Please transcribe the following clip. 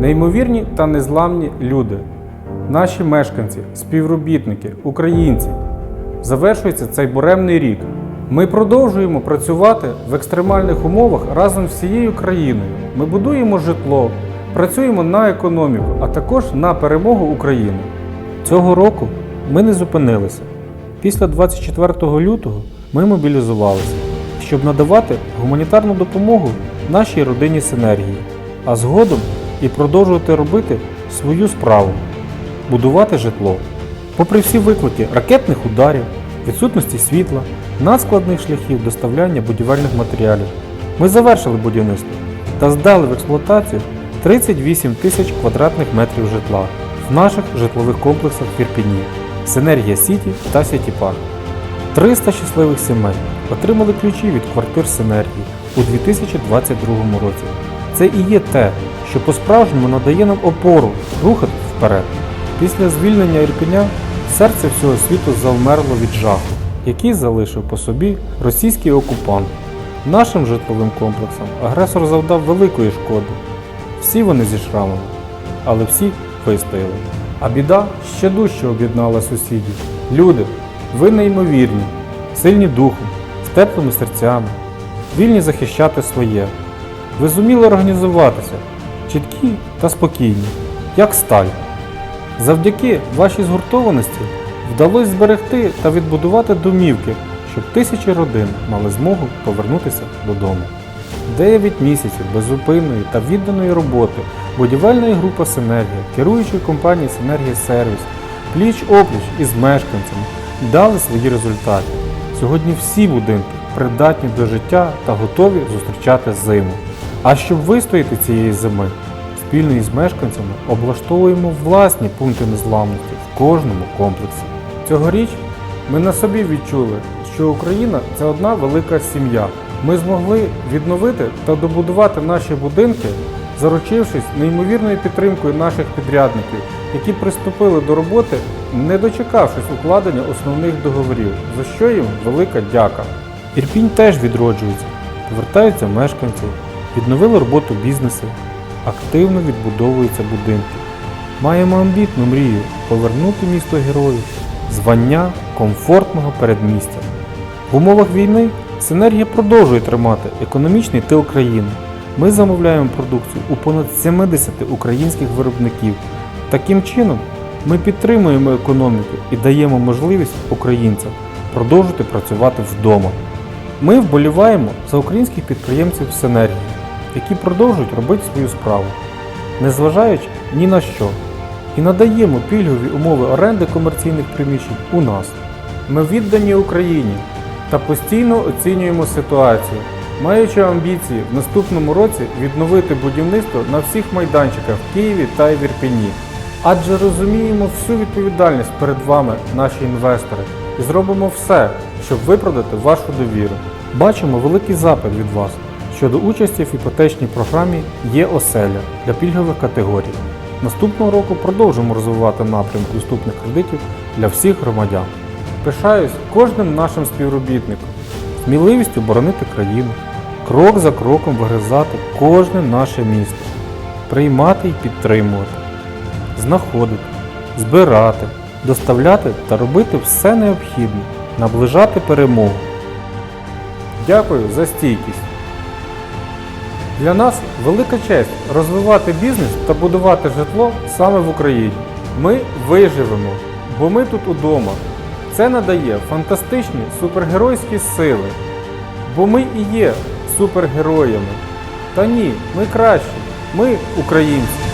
Неймовірні та незламні люди, наші мешканці, співробітники, українці. Завершується цей буремний рік. Ми продовжуємо працювати в екстремальних умовах разом з всією країною. Ми будуємо житло, працюємо на економіку, а також на перемогу України. Цього року ми не зупинилися. Після 24 лютого ми мобілізувалися, щоб надавати гуманітарну допомогу нашій родині Синергії, а згодом і продовжувати робити свою справу будувати житло. Попри всі виклики ракетних ударів, відсутності світла, надскладних шляхів доставляння будівельних матеріалів, ми завершили будівництво та здали в експлуатацію 38 тисяч квадратних метрів житла в наших житлових комплексах в Ірпіні, Синергія Сіті та Сіті Парк. 300 щасливих сімей отримали ключі від квартир Синергії у 2022 році. Це і є те, що по-справжньому надає нам опору рухати вперед. Після звільнення Ірпеня серце всього світу завмерло від жаху, який залишив по собі російський окупант. Нашим житловим комплексам агресор завдав великої шкоди. Всі вони зі шрамами, але всі вистояли. А біда ще дужче об'єднала сусідів. Люди, ви неймовірні, сильні духом, з теплими серцями, вільні захищати своє. Ви зуміли організуватися, чіткі та спокійні, як сталь. Завдяки вашій згуртованості вдалося зберегти та відбудувати домівки, щоб тисячі родин мали змогу повернутися додому. Дев'ять місяців безупинної та відданої роботи будівельної групи Синергія, керуючої компанії Синергія Сервіс, пліч опліч із мешканцями дали свої результати. Сьогодні всі будинки придатні до життя та готові зустрічати зиму. А щоб вистояти цієї зими, спільно із мешканцями облаштовуємо власні пункти незламності в кожному комплексі. Цьогоріч ми на собі відчули, що Україна це одна велика сім'я. Ми змогли відновити та добудувати наші будинки, заручившись неймовірною підтримкою наших підрядників, які приступили до роботи, не дочекавшись укладення основних договорів, за що їм велика дяка. Ірпінь теж відроджується, повертаються мешканці, відновили роботу бізнеси, активно відбудовуються будинки. Маємо амбітну мрію повернути місто героїв, звання комфортного передмістя. В умовах війни Синергія продовжує тримати економічний тил країни. Ми замовляємо продукцію у понад 70 українських виробників. Таким чином, ми підтримуємо економіку і даємо можливість українцям продовжити працювати вдома. Ми вболіваємо за українських підприємців Синергії, які продовжують робити свою справу, незважаючи ні на що, і надаємо пільгові умови оренди комерційних приміщень у нас. Ми віддані Україні та постійно оцінюємо ситуацію, маючи амбіції в наступному році відновити будівництво на всіх майданчиках в Києві та в. Адже розуміємо всю відповідальність перед вами, наші інвестори, і зробимо все, щоб виправдати вашу довіру. Бачимо великий запит від вас щодо участі в іпотечній програмі Є оселя для пільгових категорій. Наступного року продовжимо розвивати напрямку доступних кредитів для всіх громадян. Пишаюсь кожним нашим співробітником, сміливістю боронити країну, крок за кроком вигризати кожне наше місто, приймати і підтримувати, знаходити, збирати, доставляти та робити все необхідне, наближати перемогу. Дякую за стійкість. Для нас велика честь розвивати бізнес та будувати житло саме в Україні. Ми виживемо, бо ми тут удома. Це надає фантастичні супергеройські сили. Бо ми і є супергероями. Та ні, ми кращі. Ми українці.